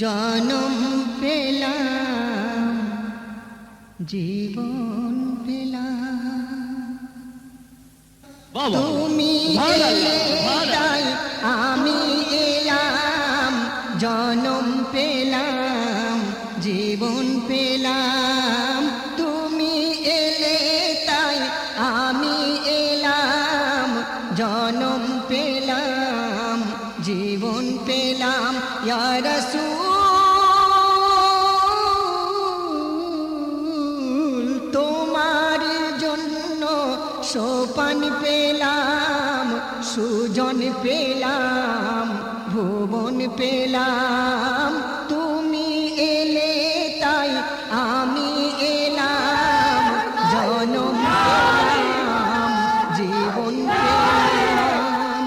জনম পেলাম জীবন পেলাম। তুমি আমি সোপান পেলাম, সুজন পেলাম, ভুবন পেলাম। তুমি এলে তাই আমি এলাম, জনম জীবন পেলাম।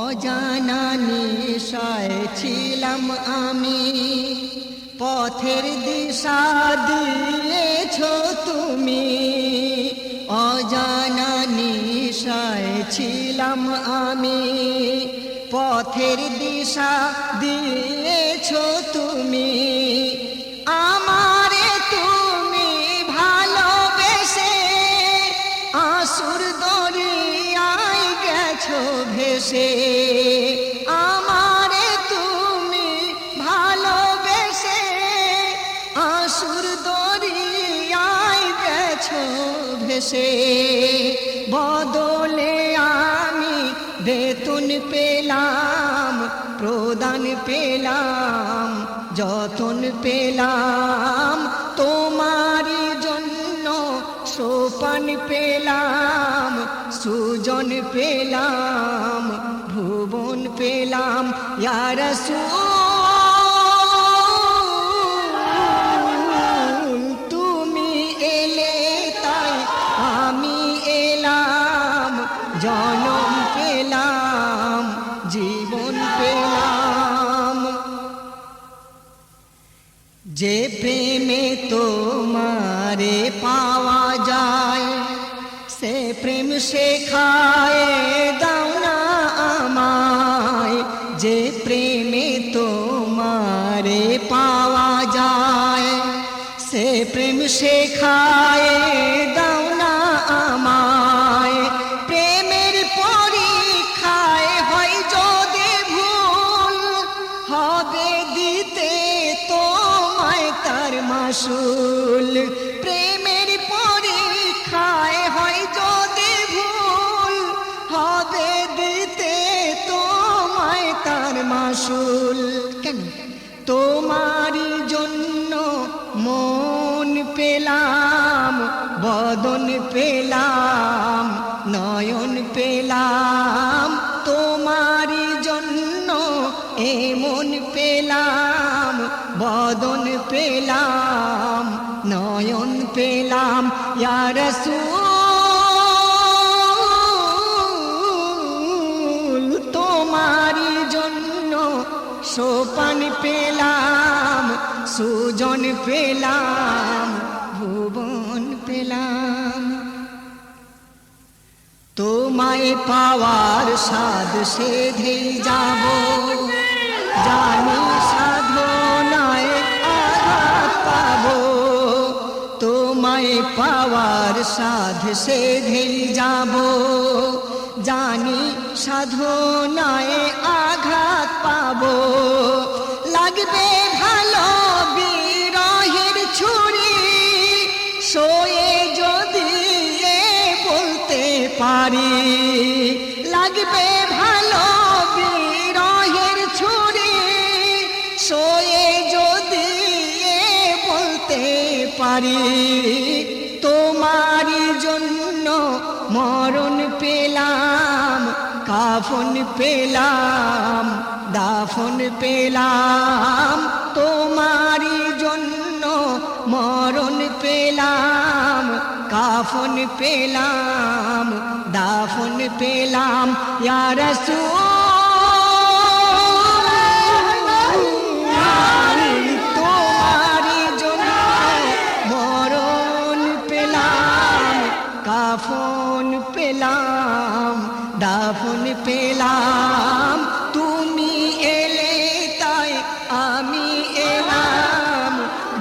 অজানা নিশায় ছিলাম আমি, পথের দিশা দিয়েছ তুমি। ছিলাম আমি, পথের দিশা দিয়েছ তুমি। আমারে তুমি ভালোবেসে আসুর দরিয়ায় গেছো ভেসে। আমারে তুমি ভালোবেসে আসুর দরিয়ায় গেছো ভেসে। বদলে বেতন পেলাম, প্রদান পেলাম, যতন পেলাম, তোমারই জন্য সোপান পেলাম, সুজন পেলাম, ভুবন পেলাম ইয়ার তুমি এলে তাই আমি এলাম জনম যে প্রেমে তোমারে পাওয়া যায়, সে প্রেম শেখায়, দাও না আমায়। যে প্রেমে তোমারে পাওয়া যায়, সে প্রেম শেখায় তোমারই জন্য মন পেলাম, বদন পেলাম, নয়ন পেলাম। তোমারই জন্য এমন পেলাম, বদন পেলাম, নয়ন পেলাম। ইয়ার সোপান পেলাম, সুজন পেলাম, ভুবন পেলাম। তোমায় পাওয়ার সাধ সেধেই যাব। জানি সাধনায় আঘাত পাবো। তোমায় পাওয়ার সাধ সেধেই যাব। জানি সাধনায় আঘাত পাবো। লাগবে ভালো বিরহের ছুরি। শোয়ে যদি বলতে পারি, লাগবে ভালো বিরহের ছুরি। শোয়ে যদি বলতে পারি, তোমারই জন্য মরণ কাফন পেলাম দাফন পেলাম তোমারই জন্য মরণ পেলাম কাফন পেলাম দাফন পেলাম ইয়ার পেলাম, তুমি এলে তাই আমি এলাম,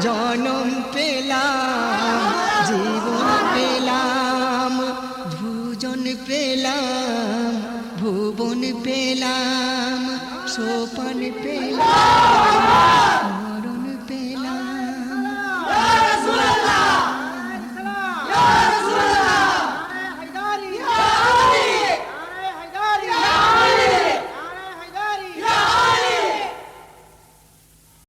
জনম পেলাম, জীবন পেলাম, ভুজন পেলাম, ভুবন পেলাম সোপন পেলাম।